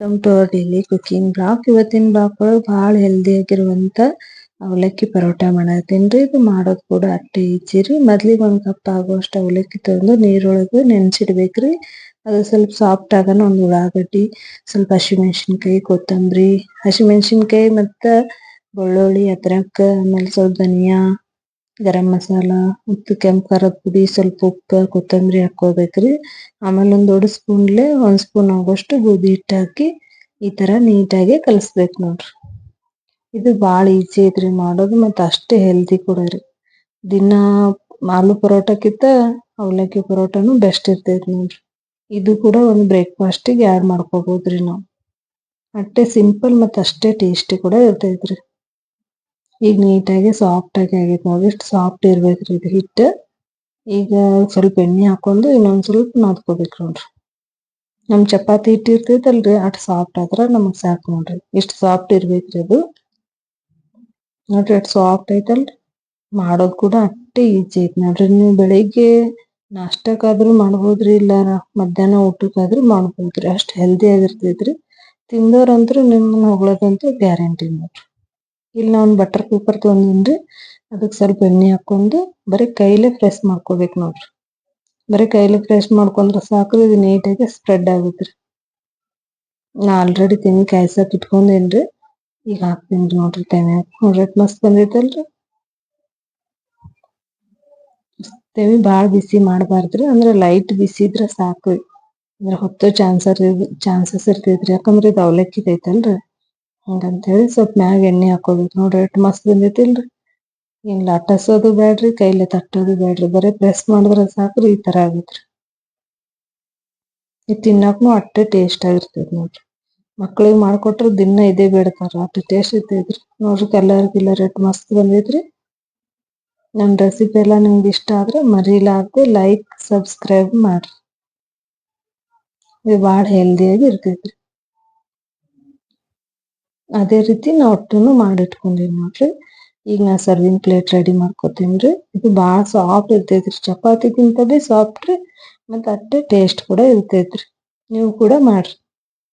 Welcome to our daily cooking ಇವತ್ತಿನ blog ಒಳಗೆ ಭಾಳ ಹೆಲ್ದಿ ಆಗಿರುವಂತ ಅವಲಕ್ಕಿ ಪರೋಟ ಮಾಡತ್ತೀನ್ರಿ ಇದು ಮಾಡೋದು ಕೂಡ ಅಷ್ಟೇ ಈಜಿ ರೀ. ಮೊದ್ಲಿಗೆ ಒಂದ್ ಕಪ್ ಆಗುವಷ್ಟು ಅವಲಕ್ಕಿ ತಂದು ನೀರೊಳಗೆ ನೆನ್ಸಿಡ್ಬೇಕ್ರಿ ಅದು ಸ್ವಲ್ಪ ಸಾಫ್ಟ್ ಆಗನ ಒಂದ್ ಉಳ್ಳಾಗಡ್ಡಿ, ಸ್ವಲ್ಪ ಹಸಿಮೆಣ್ಸಿನ್ಕಾಯಿ, ಕೊತ್ತಂಬರಿ. ಹಸಿಮೆಣ್ಸಿನ್ಕಾಯಿ ಮತ್ತ ಬೆಳ್ಳುಳ್ಳಿ, ಅದ್ರಕ್ ಆಮೇಲೆ ಸ್ವಲ್ಪ ಧನಿಯಾ ಗರಂ ಮಸಾಲ ಮತ್ತು ಕೆಂಪು ಖಾರದ ಪುಡಿ, ಸ್ವಲ್ಪ ಉಪ್ಪು, ಕೊತ್ತಂಬರಿ ಹಾಕೋಬೇಕ್ರಿ ಆಮೇಲೆ ಒಂದ್ ದೊಡ್ಡ ಸ್ಪೂನ್ಲೆ ಒಂದ್ ಸ್ಪೂನ್ ಆಗೋಷ್ಟು ಗೋಧಿ ಹಿಟ್ಟು ಹಾಕಿ ಈ ತರ ನೀಟಾಗಿ ಕಲಸ್ಬೇಕು ನೋಡ್ರಿ. ಇದು ಬಾಳ ಈಜಿ ಐತ್ರಿ ಮಾಡೋದು ಮತ್ತ ಅಷ್ಟೇ ಹೆಲ್ದಿ ಕೂಡ ರೀ. ದಿನ ಆಲೂ ಪರೋಟಕ್ಕಿಂತ ಅವಲಕ್ಕಿ ಪರೋಟನು ಬೆಸ್ಟ್ ಇರ್ತೈತಿ ನೋಡ್ರಿ. ಇದು ಕೂಡ ಒಂದು ಬ್ರೇಕ್ಫಾಸ್ಟ್ಗೆ ಆಡ್ ಮಾಡ್ಕೋಬಹುದ್ರಿ ನಾವು. ಅಷ್ಟೇ ಸಿಂಪಲ್ ಮತ್ತ ಅಷ್ಟೇ ಟೇಸ್ಟಿ ಕೂಡ ಇರ್ತೈತ್ರಿ. ಈಗ ನೀಟಾಗಿ ಸಾಫ್ಟ್ ಆಗಿ ಆಗೈತೆ ನೋಡಿ. ಇಷ್ಟು ಸಾಫ್ಟ್ ಇರ್ಬೇಕ್ರಿ ಇದು ಹಿಟ್ಟು. ಈಗ ಸ್ವಲ್ಪ ಎಣ್ಣೆ ಹಾಕೊಂಡು ಇನ್ನೊಂದ್ ಸ್ವಲ್ಪ ನಾದ್ಕೋಬೇಕು ನೋಡ್ರಿ. ನಮ್ ಚಪಾತಿ ಹಿಟ್ಟು ಇರ್ತೈತಲ್ರಿ, ಅಷ್ಟ್ ಸಾಫ್ಟ್ ಆದ್ರೆ ನಮಗ್ ಸಾಕ್ ನೋಡ್ರಿ. ಇಷ್ಟ್ ಸಾಫ್ಟ್ ಇರ್ಬೇಕ್ರಿ ಅದು. ನೋಡ್ರಿ ಅಷ್ಟ್ ಸಾಫ್ಟ್ ಐತಲ್ರಿ. ಮಾಡೋದು ಕೂಡ ಅಷ್ಟೇ ಈಜಿ ಐತಿ ನೋಡ್ರಿ. ನೀವು ಬೆಳಿಗ್ಗೆ ನಾಷ್ಟಕ್ಕಾದ್ರೂ ಮಾಡ್ಬೋದ್ರಿ, ಇಲ್ಲ ಮಧ್ಯಾಹ್ನ ಊಟಕ್ಕಾದ್ರೂ ಮಾಡ್ಬೋದ್ರಿ. ಅಷ್ಟು ಹೆಲ್ದಿ ಆಗಿರ್ತೈತ್ರಿ. ತಿಂದವ್ರಂತ್ರು ನಿಮ್ಮನ್ನ ಹೊಗಳೋದಂತೂ ಗ್ಯಾರಂಟಿ ನೋಡ್ರಿ. ಇಲ್ಲಿ ನಾವ್ ಬಟರ್ ಪೇಪರ್ ತೊಗೊಂಡಿನ್ರಿ. ಅದಕ್ಕೆ ಸ್ವಲ್ಪ ಎಣ್ಣೆ ಹಾಕೊಂಡು ಬರೀ ಕೈಲೇ ಪ್ರೆಸ್ ಮಾಡ್ಕೋಬೇಕು ನೋಡ್ರಿ. ಬರೀ ಕೈಲೇ ಪ್ರೆಸ್ ಮಾಡ್ಕೊಂಡ್ರೆ ಸಾಕು, ಇದು ನೀಟಾಗಿ ಸ್ಪ್ರೆಡ್ ಆಗುತ್ತೆ. ನಾ ಆಲ್ರೆಡಿ ತೆನಿ ಕಾಯ್ಸಕ್ ಇಟ್ಕೊಂಡೇನ್ರಿ. ಈಗ ಹಾಕ್ತೀನಿ ನೋಡ್ರಿ ತೆವ್ಯಾಗ ನೋಡ್ರಿ ಮಸ್ತ್ ಬಂದೈತಲ್ರಿ. ತೆವಿ ಬಾಳ ಬಿಸಿ ಮಾಡಬಾರ್ದ್ರಿ, ಅಂದ್ರೆ ಲೈಟ್ ಬಿಸಿ ಇದ್ರೆ ಸಾಕ್ರಿ ಅಂದ್ರೆ ಹೊತ್ತೋ ಚಾನ್ಸರ್ ಚಾನ್ಸಸ್ ಇರ್ತೈತ್ರಿ. ಯಾಕಂದ್ರೆ ಇದು ಅವಲಕ್ಕಿ ಐತಲ್ರಿ ಹಂಗಂತ ಹೇಳಿ ಸ್ವಲ್ಪ ಮ್ಯಾಗ ಎಣ್ಣೆ ಹಾಕೋಬೇಕು. ನೋಡ್ರಿ ಎಷ್ಟ್ ಮಸ್ತ್ ಬಂದೈತಿಲ್ರಿ ಹಿಂಗ್ ಲಟ್ಟಸೋದು ಬ್ಯಾಡ್ರಿ, ಕೈಲಿ ತಟ್ಟೋದು ಬ್ಯಾಡ್ರಿ. ಬರೀ ಪ್ರೆಸ್ ಮಾಡಿದ್ರೆ ಸಾಕ್ರಿ, ಈ ತರ ಆಗೈತ್ರಿ. ಇದು ತಿನ್ನಾಕ್ನು ಅಟ್ಟೆ ಟೇಸ್ಟ್ ಆಗಿರ್ತೈತಿ ನೋಡ್ರಿ. ಮಕ್ಳಿಗೆ ಮಾಡ್ಕೊಟ್ರೆ ದಿನ ಇದೇ ಬೇಡ್ತಾರ ಅಷ್ಟು ಟೇಸ್ಟ್ ಇರ್ತೈತ್ರಿ. ನೋಡ್ರಿ ಕಲರ್ ಗಿಲ್ಲರ್ ಮಸ್ತ್ ಬಂದೈತ್ರಿ. ನನ್ ರೆಸಿಪಿ ಎಲ್ಲ ನಿಮ್ಗೆ ಇಷ್ಟ ಆದ್ರೆ ಮರಿಲಾರ್ದೆ ಲೈಕ್ ಸಬ್ಸ್ಕ್ರೈಬ್ ಮಾಡ್ರಿ. ಇದು ಭಾಳ ಹೆಲ್ದಿಯಾಗಿ ಇರ್ತೈತ್ರಿ. ಅದೇ ರೀತಿ ನಾ ಒಟ್ಟುನು ಮಾಡಿಟ್ಕೊಂಡಿವಿ ನೋಡ್ರಿ. ಈಗ ನಾ ಸರ್ವಿಂಗ್ ಪ್ಲೇಟ್ ರೆಡಿ ಮಾಡ್ಕೊತೀನಿ ರೀ. ಇದು ಭಾಳ ಸಾಫ್ಟ್ ಇರ್ತೈತ್ರಿ. ಚಪಾತಿಗಿಂತ ಭೀ ಸಾಫ್ಟ್ ರೀ, ಮತ್ತು ಅಷ್ಟೇ ಟೇಸ್ಟ್ ಕೂಡ ಇರ್ತೈತ್ರಿ. ನೀವು ಕೂಡ ಮಾಡ್ರಿ.